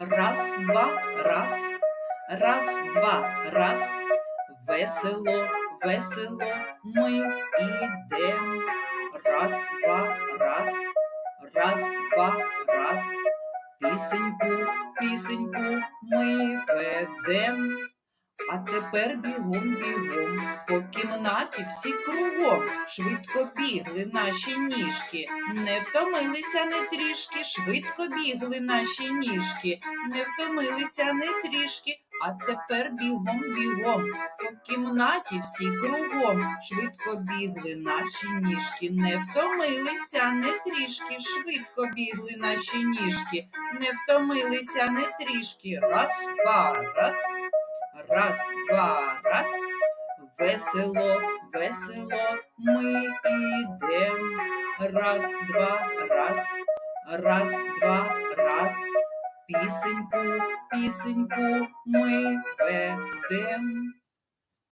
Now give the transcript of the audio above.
Раз, два, раз, раз, два, раз. Весело, весело ми ідем. Раз, два, раз, раз, два, раз. Пісеньку, пісеньку ми ведем. А тепер бігом, бігом, по кімнаті всі кругом. Швидко бігли наші ніжки, не втомилися не трішки, швидко бігли наші ніжки, не втомилися не трішки. А тепер бігом, бігом, по кімнаті всі кругом. Швидко бігли наші ніжки, не втомилися не трішки, швидко бігли наші ніжки, не втомилися не трішки. Раз, два, раз. Раз, два, раз. Весело, весело ми ідем. Раз, два, раз. Раз, два, раз. Пісеньку, пісеньку ми ведем.